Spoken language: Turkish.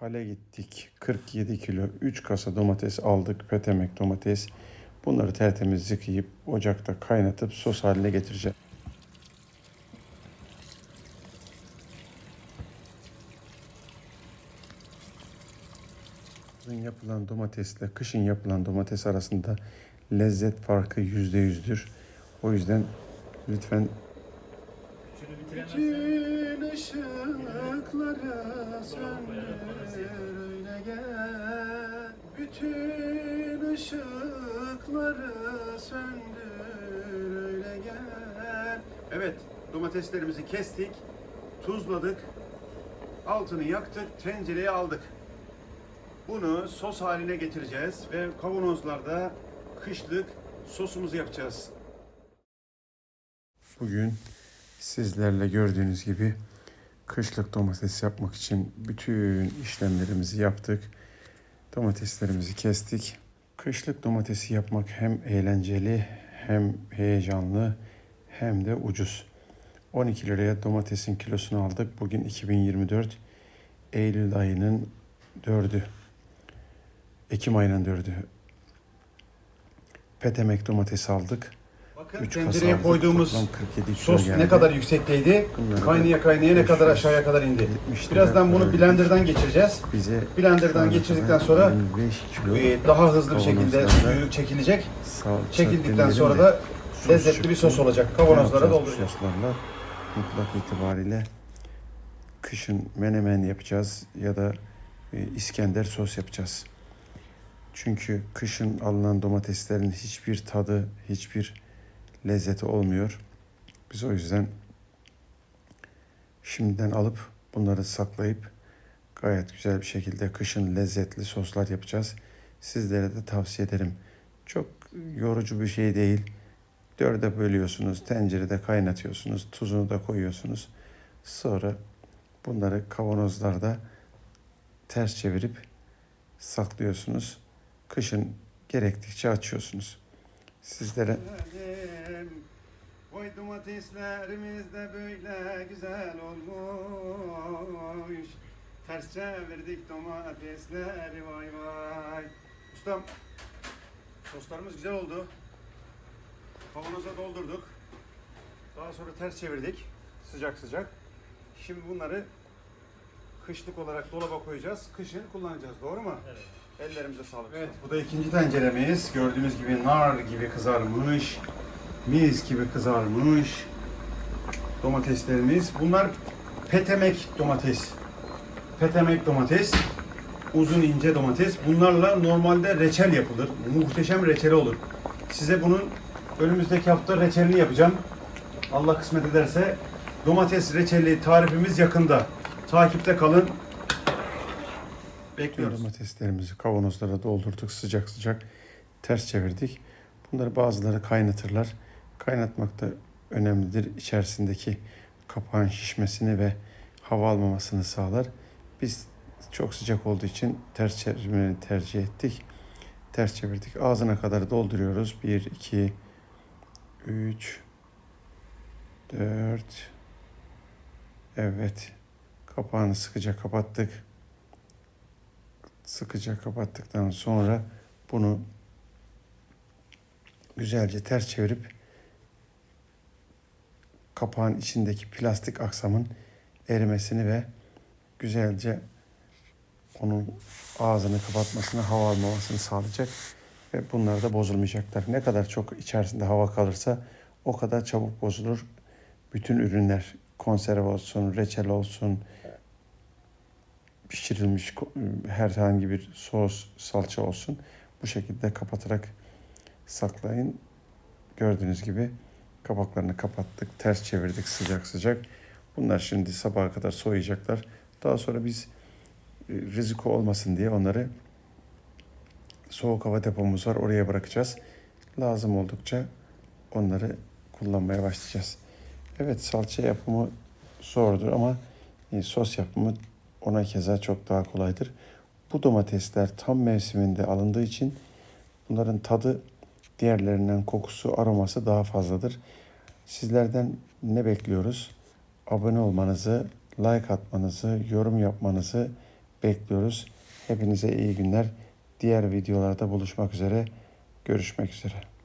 Hale gittik. 47 kilo 3 kasa domates aldık. Petemek domates. Bunları tertemiz yıkayıp ocakta kaynatıp sos haline getireceğim. Yazın yapılan domatesle kışın yapılan domates arasında lezzet farkı yüzde yüzdür. O yüzden lütfen bütün ışıkları söndür öyle gel. Bütün ışıkları söndür öyle gel. Evet domateslerimizi kestik, tuzladık, altını yaktık, tencereye aldık. Bunu sos haline getireceğiz ve kavanozlarda kışlık sosumuzu yapacağız. Bugün sizlerle gördüğünüz gibi kışlık domates yapmak için bütün işlemlerimizi yaptık. Domateslerimizi kestik. Kışlık domatesi yapmak hem eğlenceli hem heyecanlı hem de ucuz. 12 liraya domatesin kilosunu aldık. Bugün 2024 Eylül ayının 4'ü. Ekim ayının 4'ü. Petemek domates aldık. Bakın Üç tencereye kasa aldık. koyduğumuz Toplam 47 kilo sos geldi. ne kadar yüksekteydi? Bunları Kaynaya kaynaya ne kadar 500, aşağıya kadar indi. 70 lira Birazdan bunu blenderdan geçireceğiz. Bize Blenderdan geçirdikten sonra 25 kilo e, daha hızlı bir şekilde kavanozlarda suyu çekilecek. salça Çekildikten demeyelim sonra de da sos lezzetli bir sos çıktı. olacak. Ne Kavanozlara yapacağız bu dolduracağız. Soslarla mutlak itibariyle kışın menemen yapacağız ya da e, İskender sos yapacağız. Çünkü kışın alınan domateslerin hiçbir tadı, hiçbir lezzeti olmuyor. Biz o yüzden şimdiden alıp bunları saklayıp gayet güzel bir şekilde kışın lezzetli soslar yapacağız. Sizlere de tavsiye ederim. Çok yorucu bir şey değil. Dörde bölüyorsunuz, tencerede kaynatıyorsunuz, tuzunu da koyuyorsunuz. Sonra bunları kavanozlarda ters çevirip saklıyorsunuz. Kışın gerektikçe açıyorsunuz. Sizlere Oy domateslerimiz de böyle güzel olmuş. Ters çevirdik domatesleri vay vay. Ustam soslarımız güzel oldu. Kavanoza doldurduk. Daha sonra ters çevirdik. Sıcak sıcak. Şimdi bunları kışlık olarak dolaba koyacağız. Kışın kullanacağız. Doğru mu? Evet. Ellerimize sağlık. Evet. Bu da ikinci tenceremiz. Gördüğünüz gibi nar gibi kızarmış. Mis gibi kızarmış. Domateslerimiz. Bunlar petemek domates. Petemek domates. Uzun ince domates. Bunlarla normalde reçel yapılır. Muhteşem reçeli olur. Size bunun önümüzdeki hafta reçelini yapacağım. Allah kısmet ederse domates reçeli tarifimiz yakında. Takipte kalın. Bekliyoruz. Domateslerimizi kavanozlara doldurduk sıcak sıcak ters çevirdik. Bunları bazıları kaynatırlar. Kaynatmak da önemlidir. İçerisindeki kapağın şişmesini ve hava almamasını sağlar. Biz çok sıcak olduğu için ters çevirmeyi tercih ettik. Ters çevirdik. Ağzına kadar dolduruyoruz. 1, 2, 3, 4. Evet. Kapağını sıkıca kapattık. Sıkıca kapattıktan sonra bunu güzelce ters çevirip kapağın içindeki plastik aksamın erimesini ve güzelce onun ağzını kapatmasını, hava almamasını sağlayacak ve bunlar da bozulmayacaklar. Ne kadar çok içerisinde hava kalırsa o kadar çabuk bozulur. Bütün ürünler konserve olsun, reçel olsun, pişirilmiş herhangi bir sos, salça olsun. Bu şekilde kapatarak saklayın. Gördüğünüz gibi kapaklarını kapattık, ters çevirdik sıcak sıcak. Bunlar şimdi sabaha kadar soğuyacaklar. Daha sonra biz e, riziko olmasın diye onları soğuk hava depomuz var oraya bırakacağız. Lazım oldukça onları kullanmaya başlayacağız. Evet salça yapımı zordur ama e, sos yapımı ona keza çok daha kolaydır. Bu domatesler tam mevsiminde alındığı için bunların tadı diğerlerinden kokusu, aroması daha fazladır. Sizlerden ne bekliyoruz? Abone olmanızı, like atmanızı, yorum yapmanızı bekliyoruz. Hepinize iyi günler. Diğer videolarda buluşmak üzere. Görüşmek üzere.